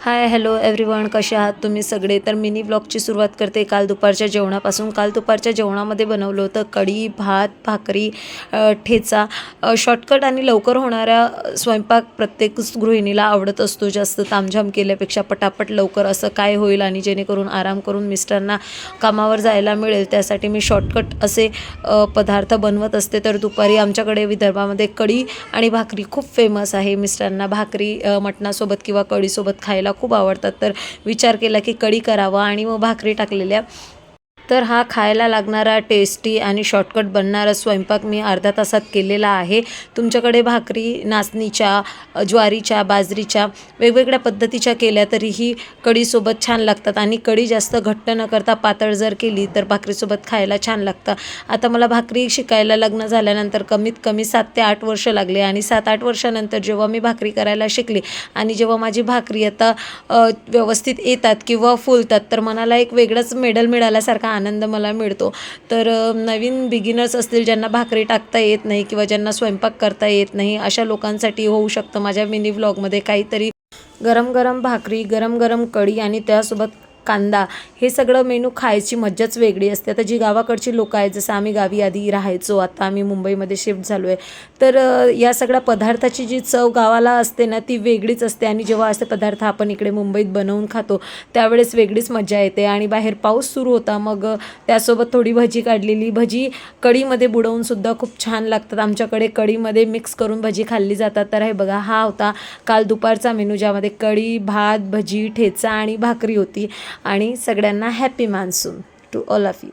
Hi hello everyone कसे आहात तुम्ही सगळे? तर मिनी ब्लॉगची सुरुवात करते काल दुपारच्या जेवणापासून. काल दुपारच्या जेवणामध्ये बनवलं होतं कढी भात भाकरी ठेचा. शॉर्टकट आणि लवकर होणाऱ्या स्वयंपाक प्रत्येक गृहिणीला आवडत असतो. जास्त तामझाम केल्यापेक्षा पटापट लवकर असं काय होईल आणि जेणेकरून आराम करून मिस्टरांना कामावर जायला मिळेल. त्यासाठी मी शॉर्टकट असे पदार्थ बनवत असते. तर दुपारी आमच्याकडे विदर्भामध्ये कढी आणि भाकरी खूप फेमस आहे. मिस्टरांना भाकरी मटणासोबत किंवा कढीसोबत खायला खूप आवडतात. तर विचार केला की कढी करावा आणि मग भाकरी टाकलेल्या. तर हा खायला लागणारा टेस्टी आणि शॉर्टकट बनणारा स्वयंपाक मी अर्ध्या तासात केलेला आहे. तुमच्याकडे भाकरी नाचणीच्या ज्वारीच्या बाजरीच्या वेगवेगळ्या पद्धतीच्या केल्या तरीही कढीसोबत छान लागतात आणि कढी जास्त घट्ट न करता पातळ जर केली तर भाकरीसोबत खायला छान लागतं. आता मला भाकरी शिकायला लग्न झाल्यानंतर कमीत कमी सात ते आठ वर्ष लागले आणि सात आठ वर्षानंतर जेव्हा मी भाकरी करायला शिकली आणि जेव्हा माझी भाकरी आता व्यवस्थित येतात किंवा फुलतात तर मनाला एक वेगळंच मेडल मिळाल्यासारखा आनंद मला मिळतो. तर नवीन बिगिनर्स असतील ज्यांना भाकरी टाकता येत नाही किंवा ज्यांना स्वयंपाक करता येत नाही अशा लोकांसाठी होऊ शकतं माझ्या मिनी व्लॉगमध्ये काहीतरी गरम गरम भाकरी गरम गरम कढी आणि त्यासोबत कांदा हे सगळं मेनू खायची मज्जाच वेगळी असते. आता जी गावाकडची लोकं आहेत जसं आम्ही गावी आधी राहायचो आता आम्ही मुंबईमध्ये शिफ्ट झालो आहे तर या सगळ्या पदार्थाची जी चव गावाला असते ना ती वेगळीच असते. आणि जेव्हा असे पदार्थ आपण इकडे मुंबईत बनवून खातो त्यावेळेस वेगळीच मजा येते. आणि बाहेर पाऊस सुरू होता मग त्यासोबत थोडी भजी काढलेली. भजी कढीमध्ये बुडवूनसुद्धा खूप छान लागतात. आमच्याकडे कढीमध्ये मिक्स करून भजी खाल्ली जातात. तर हे बघा हा होता काल दुपारचा मेनू ज्यामध्ये कढी भात भजी ठेचा आणि भाकरी होती. आणि सगळ्यांना happy monsoon to all of you